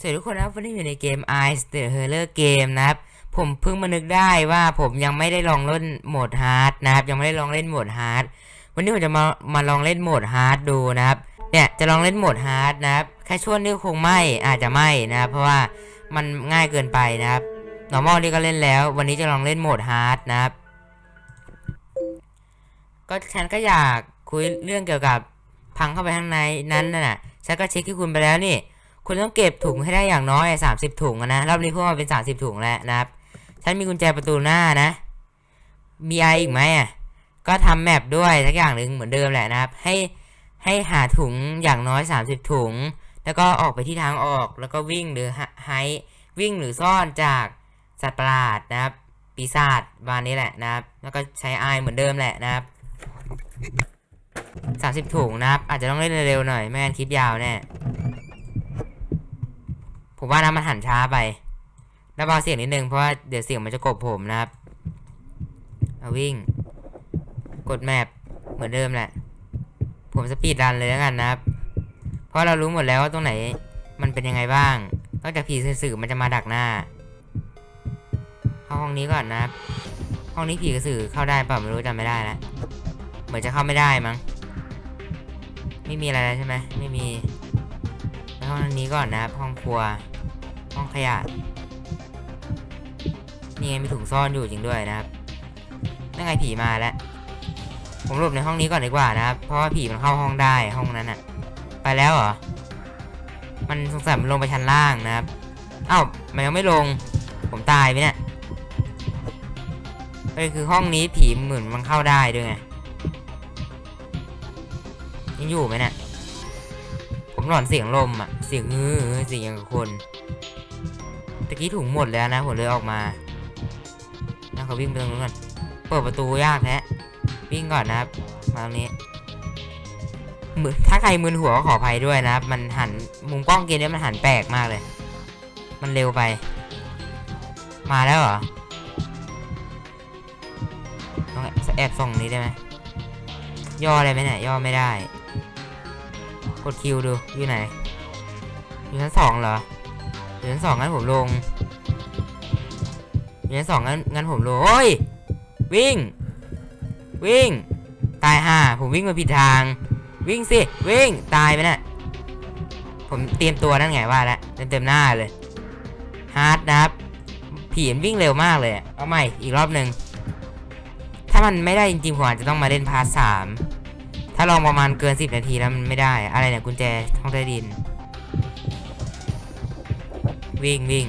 สวัสดีทุกคนนะครับวันนี้อยู่ในเกม Ice the r r Game นะครับ ผมเพิ่งมานึกได้ว่าผมยังไม่ได้ลองเล่นโหมดฮาร์ดนะครับ ยังไม่ได้ลองเล่นโหมดฮาร์ดวันนี้ผมจะมามาลองเล่นโหมดฮาร์ดดูนะครับ เนี่ยจะลองเล่นโหมดฮาร์ดนะครับแค่ช่วงนี้คงไม่อาจจะไม่นะครับเพราะว่ามันง่ายเกินไปนะครับ normal นี่ก็เล่นแล้ว วันนี้จะลองเล่นโหมดฮาร์ดนะครับ ก็ฉันก็อยากคุยเรื่องเกี่ยวกับพังเข้าไปข้างในนั้นน่ะฉันก็เช็คที่คุณไปแล้วนี่ คุณต้องเก็บถุงให้ได้อย่างน้อยสามสิบถุงอะนะรอบนี้เพิ่มมาเป็นสามสิบถุงแล้วนะครับ ฉันมีกุญแจประตูหน้านะ มีอะไรอีกไหมอะ ก็ทำแมปด้วยสักอย่างหนึ่งเหมือนเดิมแหละนะครับ ให้ให้หาถุงอย่างน้อยสามสิบถุง แล้วก็ออกไปที่ทางออก แล้วก็วิ่งหรือไฮวิ่งหรือซ่อนจากสัตว์ประหลาดนะครับ ปีศาจวานนี้แหละนะครับ แล้วก็ใช้ไอเหมือนเดิมแหละนะครับสามสิบถุงนะครับ อาจจะต้องเล่นเร็วๆหน่อย ไม่งั้นคลิปยาวแน่ ผมว่านะมันหันช้าไปแล้วเบาเสียงนิดนึงเพราะว่าเดี๋ยวเสียงมันจะกบผมนะครับเอาวิ่ง กดแมปเหมือนเดิมแหละ ผมสปีดรันเลยแล้วกันนะครับ เพราะเรารู้หมดแล้วว่าตรงไหน มันเป็นยังไงบ้างนอกจากผีสื่อมันจะมาดักหน้า เข้าห้องนี้ก่อนนะครับ ห้องนี้ผีกระสือเข้าได้เปล่าไม่รู้จำไม่ได้แล้วเหมือนจะเข้าไม่ได้มั้ง ไม่มีอะไรแล้วใช่ไหมไม่มี ห้องนี้ก่อนนะครับ ห้องครัว ห้องขยะ นี่ไงมีถุงซ่อนอยู่จริงด้วยนะครับนั่นไงผีมาแล้ว ผมหลบในห้องนี้ก่อนดีกว่านะครับ เพราะว่าผีมันเข้าห้องได้ห้องนั้นอะไปแล้วเหรอ มันสงสัยมันลงไปชั้นล่างนะครับเอ้าวมันยังไม่ลง ผมตายไปเนี่ยเฮ้ยคือห้องนี้ผีเหมือนมันเข้าได้ด้วยไงยังอยู่ไหมเนี่ย หลอนเสียงลมอะเสียงฮือเสียงอย่างกับคนตะกี้ถุงหมดแล้วนะผมเลยออกมาแล้วเขาวิ่งไปตรงนู้นก่อนเปิดประตูยากแท้วิ่งก่อนนะครับมาตรงนี้มือถ้าใครมึนหัวก็ขออภัยด้วยนะครับ มันหันมุมกล้องเกมนี้มันหันแปลกมากเลย มันเร็วไป มาแล้วเหรอต้องแอบส่องนี้ได้ไหมย่ออะไรไหมเนี่ยย่อไม่ได้ ดคิวดู อยู่ไหน อยู่ชั้นสองเหรอ อยู่ชั้นสองงั้นผมลง อยู่ชั้นสองงั้นงั้นผมลง โอ้ย วิ่ง วิ่ง ตายห่า ผมวิ่งมาผิดทาง วิ่งสิ วิ่ง ตายไปน่ะผมเตรียมตัวนั่นไงว่าแล้วเต็มเต็มหน้าเลย ฮาร์ดนะครับผีมันวิ่งเร็วมากเลย เอาใหม่ อีกรอบหนึ่ง ถ้ามันไม่ได้จริงๆผมอาจจะต้องมาเล่นพาร์ทสาม ถ้าลองประมาณเกิน10นาทีแล้วมันไม่ได้ อะไรเนี่ยกุญแจห้องใต้ดิน วิ่งวิ่ง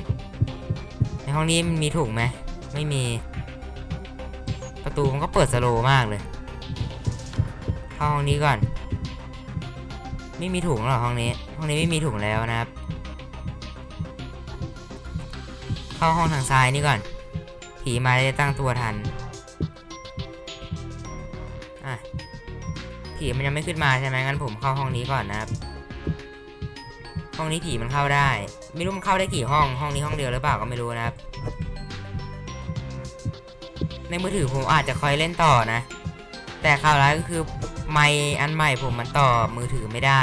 ในห้องนี้มันมีถุงไหม ไม่มี ประตูมันก็เปิดสโลมากเลยเข้าห้องนี้ก่อน ไม่มีถุงหรอห้องนี้ ห้องนี้ไม่มีถุงแล้วนะครับ เข้าห้องทางซ้ายนี่ก่อน ผีมาได้ตั้งตัวทัน ผีมันยังไม่ขึ้นมาใช่ไหมงั้นผมเข้าห้องนี้ก่อนนะครับ ห้องนี้ผีมันเข้าได้ ไม่รู้มันเข้าได้กี่ห้อง ห้องนี้ห้องเดียวหรือเปล่าก็ไม่รู้นะครับ ในมือถือผมอาจจะคอยเล่นต่อนะ แต่ข่าวร้ายก็คือไมอันใหม่ผมมันต่อมือถือไม่ได้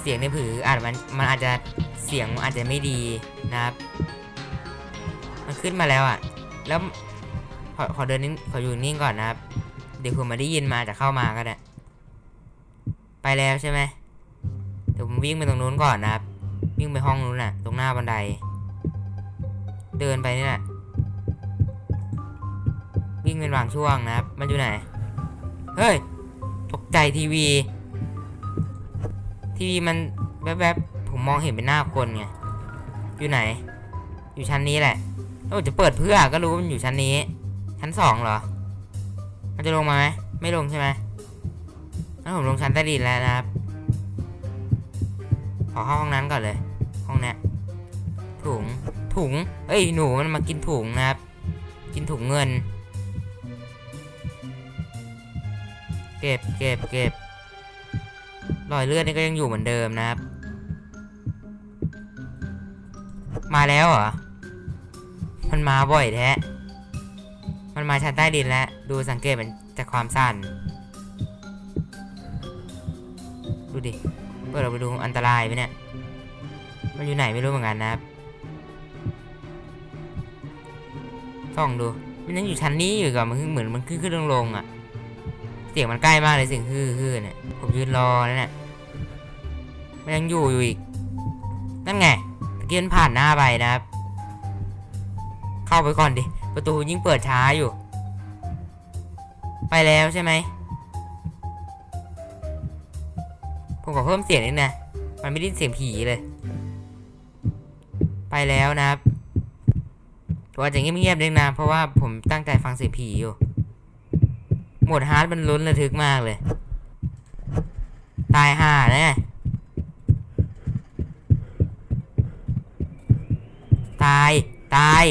เสียงในผืออาจมันมันอาจจะเสียงอาจจะไม่ดีนะครับ มันขึ้นมาแล้วอะ่ะ แล้วขอขอเดินนิ่งขออยู่นิ่งก่อนนะครับ เดี๋ยวผมมาได้ยินมาจะเข้ามาก็ได้ ไปแล้วใช่ไหมเดี๋ยวผมวิ่งไปตรงนู้นก่อนนะครับ วิ่งไปห้องนู้นน่ะ ตรงหน้าบันได เดินไปนี่แหละ วิ่งเป็นบางช่วงนะครับ มันอยู่ไหน เฮ้ย ตกใจทีวี ทีวีมันแวบๆ ผมมองเห็นเป็นหน้าคนไง อยู่ไหน อยู่ชั้นนี้แหละแล้วจะเปิดเพื่อก็รู้ว่ามันอยู่ชั้นนี้ ชั้นสองเหรอ มันจะลงมาไหม ไม่ลงใช่ไหม งั้นผมลงชั้นใต้ดินแล้วนะครับ ขอเข้าห้องนั้นก่อนเลย ห้องนี้ถุง ถุง เอ้ย หนูมันมากินถุงนะครับ กินถุงเงิน เก็บ เก็บ เก็บ รอยเลือดนี่ก็ยังอยู่เหมือนเดิมนะครับ มาแล้วเหรอ มันมาบ่อยแท้ มันมาชั้นใต้ดินแล้ว ดูสังเกตมันจากความสั้น ดูดิ เปิดออกไปดูอันตรายไหมเนี่ย มันอยู่ไหนไม่รู้เหมือนกันนะครับส่องดูมันยังอยู่ชั้นนี้อยู่กับมันเหมือนมันขึ้นขึ้นลงลงอะ เสียงมันใกล้มากเลยเสียงฮือฮือเนี่ย ผมยืนรอแล้วเนี่ยมันยังอยู่อยู่อีก นั่นไงตะกี้มันผ่านหน้าไปนะครับ เข้าไปก่อนดิ ประตูยิ่งเปิดช้าอยู่ ไปแล้วใช่ไหม ผมขอเพิ่มเสียงนิดนะ มันไม่ได้เสียงผีเลย ไปแล้วนะครับผมอาจจะเงียบๆนิดนะเพราะว่าผมตั้งใจฟังเสียงผีอยู่ หมดฮาร์ดมันลุ้นระทึกมากเลย ตายห่าแน่ตาย ตาย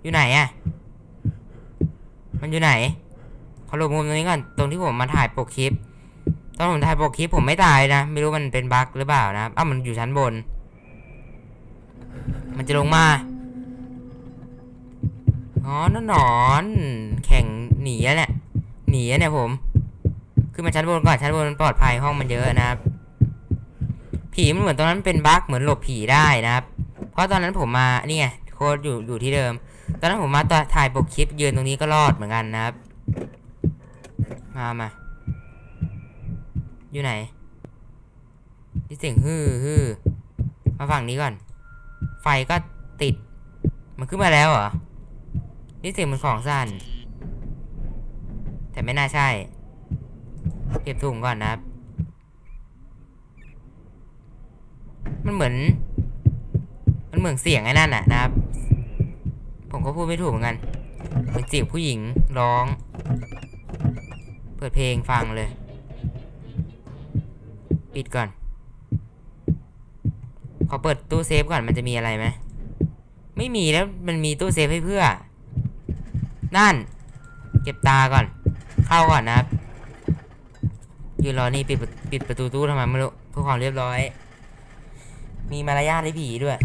อยู่ไหนอะมันอยู่ไหนขอหลบมุมตรงนี้ก่อน ตรงที่ผมมาถ่ายปกคลิป ตอนผมถ่ายปกคลิปผมไม่ตายนะ ไม่รู้มันเป็นบั๊กหรือเปล่านะครับอ้าวมันอยู่ชั้นบน มันจะลงมาอ๋อนนหนอนแข่งหนีอะเนี่ยหนีเนี่ยผมขึ้นมาชั้นบนก่อนชั้นบนมันปลอดภัยห้องมันเยอะนะครับ ผีมันเหมือนตอนนั้นเป็นบั๊กเหมือนหลบผีได้นะครับ เพราะตอนนั้นผมมานี่ไงโค้ดอยู่อยู่ที่เดิม ตอนนั้นผมมาตอนถ่ายปกคลิปยืนตรงนี้ก็รอดเหมือนกันนะครับ มามา อยู่ไหนที่เสียงฮือฮือมาฝั่งนี้ก่อน ไฟก็ติด มันขึ้นมาแล้วเหรอ นี่เสียงมันของสั่น แต่ไม่น่าใช่ เก็บถุงก่อนนะครับ มันเหมือน มันเหมือนเสียงไอ้นั่นน่ะนะครับ ผมก็พูดไม่ถูกเหมือนกันเหมือนเสียงผู้หญิงร้อง เปิดเพลงฟังเลย ปิดก่อน ขอเปิดตู้เซฟก่อนมันจะมีอะไรไหม ไม่มีแล้วมันมีตู้เซฟให้เพื่อ นั่น เก็บตาก่อน เข้าก่อนนะครับยืนรอนี่ปิดปิดประตูตู้ทำไมไม่รู้เพื่อความเรียบร้อย มีมารยาทให้ผีด้วย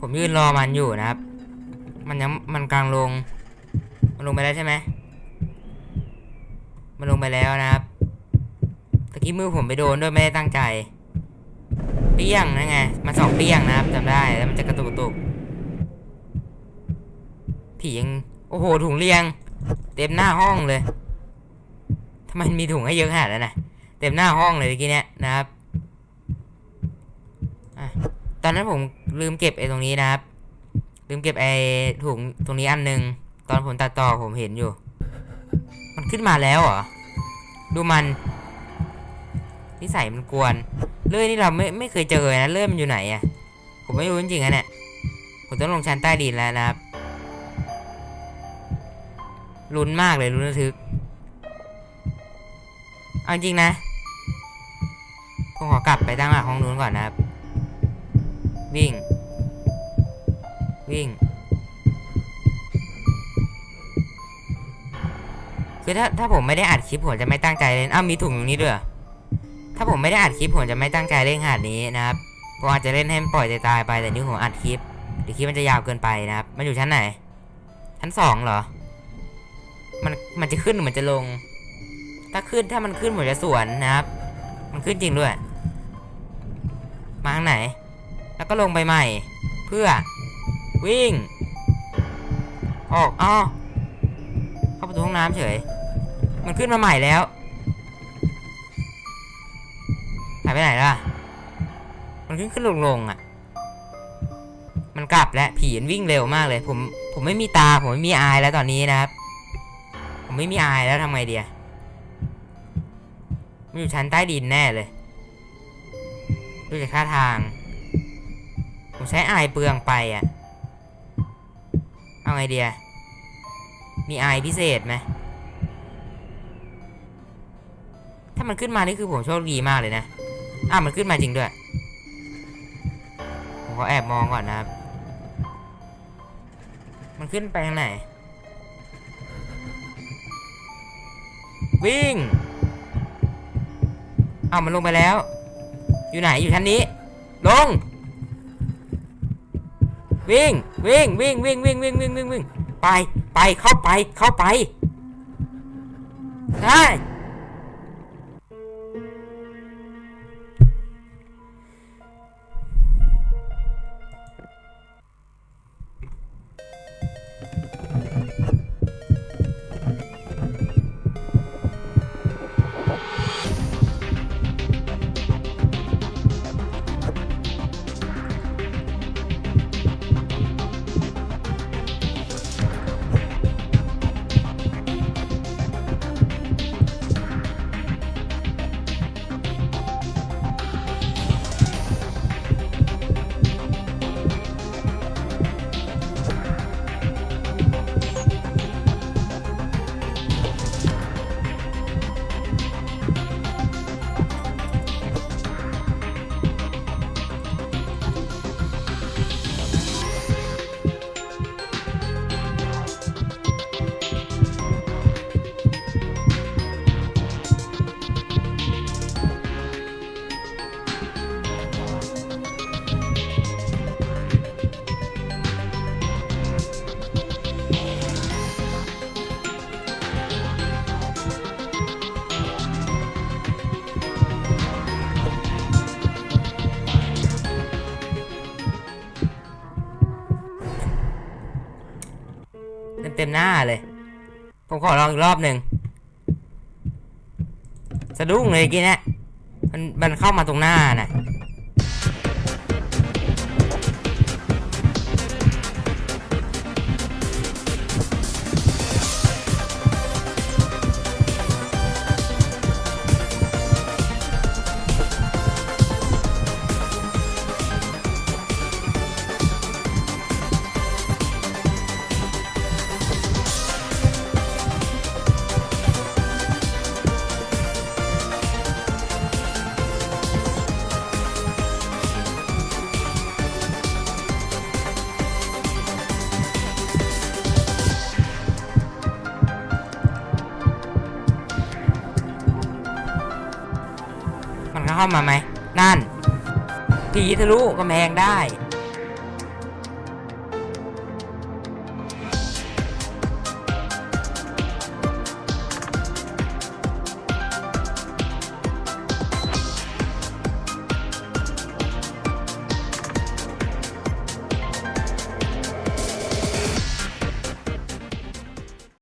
ผมยืนรอมันอยู่นะครับ มันยังมันกลางลง มันลงไปแล้วใช่ไหมมันลงไปแล้วนะครับะกี้มือผมไปโดนด้วยไม่ได้ตั้งใจ เปี้ยงนะไง มันสองเปี้ยงนะครับจำได้แล้วมันจะกระตุกกระตุกผียังโอ้โหถุงเรียง เต็มหน้าห้องเลยทำไมมีถุงให้เยอะขนาดนั้นนะเต็มหน้าห้องเลยเมื่อกี้เนี้ยนะครับอตอนนั้นผมลืมเก็บไอ้ตรงนี้นะครับ ลืมเก็บไอ้ถุงตรงนี้อันหนึ่งตอนผมตัดต่อผมเห็นอยู่ มันขึ้นมาแล้วเหรอ ดูมัน นิสัยมันกวนเลื่อยนี่เราไม่ไม่เคยเจอนะเลื่อยมันอยู่ไหนอะผมไม่รู้จริงๆอะเนี่ยผมต้องลงชั้นใต้ดินแล้วนะครับลุ้นมากเลยลุ้นระทึกเอาจริงนะผมขอกลับไปตั้งหลักห้องนู้นก่อนนะครับ วิ่ง วิ่งคือถ้าถ้าผมไม่ได้อัดคลิปผมจะไม่ตั้งใจเล่นอ้าวมีถุงตรงนี้ด้วย ถ้าผมไม่ได้อัดคลิปผมจะไม่ตั้งใจเล่นขนาดนี้นะครับผมอาจจะเล่นให้มันปล่อยตายไปแต่นี่ผมอัดคลิปเดี๋ยวคลิปมันจะยาวเกินไปนะครับ มันอยู่ชั้นไหน ชั้นสองเหรอ มันมันจะขึ้นหรือมันจะลง ถ้าขึ้นถ้ามันขึ้นผมจะสวนนะครับ มันขึ้นจริงด้วย มาทางไหน แล้วก็ลงไปใหม่ เพื่อ วิ่ง ออกอ้อเข้าประตูห้องน้ำเฉย มันขึ้นมาใหม่แล้วายไปไหนล่ะ มันขึ้นขึ้นลงลงอะ มันกลับแล้วผีมันวิ่งเร็วมากเลย ผม ผมไม่มีตา ผมไม่มีอายแล้วตอนนี้นะครับ ผมไม่มีอายแล้วทำไงเดียมันอยู่ชั้นใต้ดินแน่เลยดูจากท่าทาง ผมใช้อายเปลืองไปอะ เอาไงเดียมีอายพิเศษไหม ถ้ามันขึ้นมานี่คือผมโชคดีมากเลยนะ อ้าวมันขึ้นมาจริงด้วยผมขอแอบมองก่อนนะครับ มันขึ้นไปทางไหน วิ่งอ้าวมันลงไปแล้ว อยู่ไหนอยู่ชั้นนี้ ลง วิ่งวิ่งวิ่งวิ่งวิ่งวิ่งวิ่งวิ่งวิ่งไปไปเข้าไปเข้าไปได้ น้าเลย ผมขอลองอีกรอบหนึ่งสะดุ้งเลยกี้นะมันมันเข้ามาตรงหน้าน่ะ เข้ามาไหม นั่น ผีทะลุกำแพงได้